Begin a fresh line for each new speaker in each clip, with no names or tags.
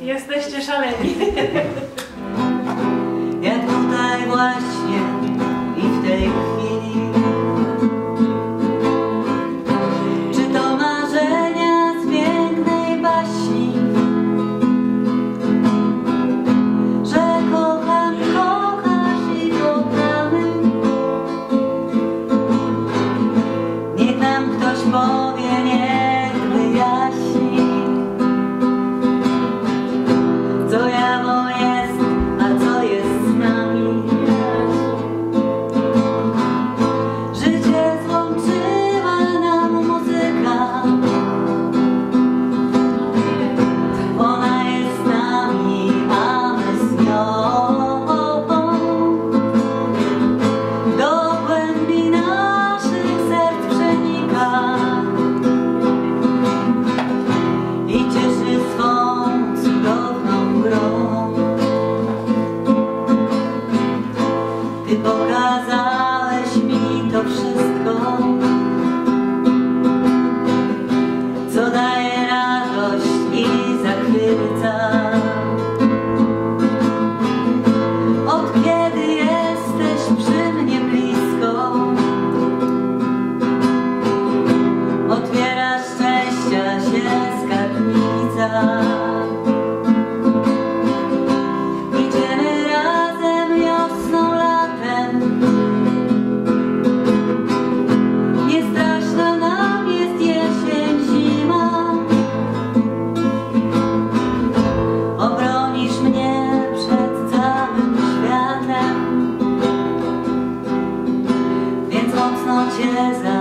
Jesteście szaleni.
Ja tutaj właśnie i w tej Idziemy razem wiosną, latem. Niestraszna nam jest jesień, zima. Obronisz mnie przed całym światem, więc mocno Cię za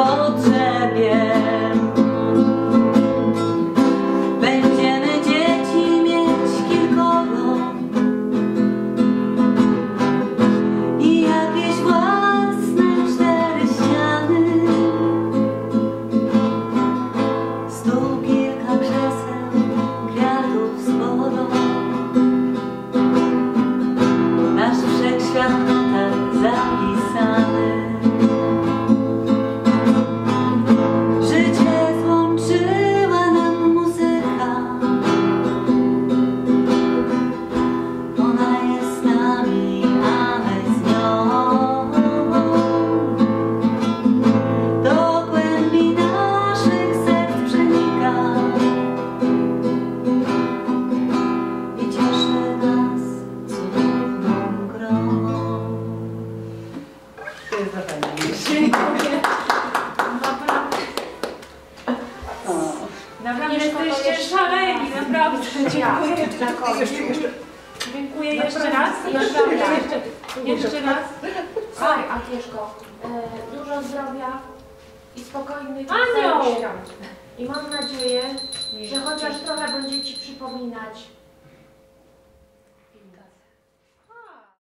all to
Naprawdę jesteście szaleni, naprawdę. Dziękuję.
Jeszcze, jeszcze,
Dziękuję jeszcze raz.
Jeszcze,
jeszcze raz.
Sorry, Agnieszko. E, dużo zdrowia i spokojnych
Anioł!
I mam nadzieję, że chociaż trochę będzie Ci przypominać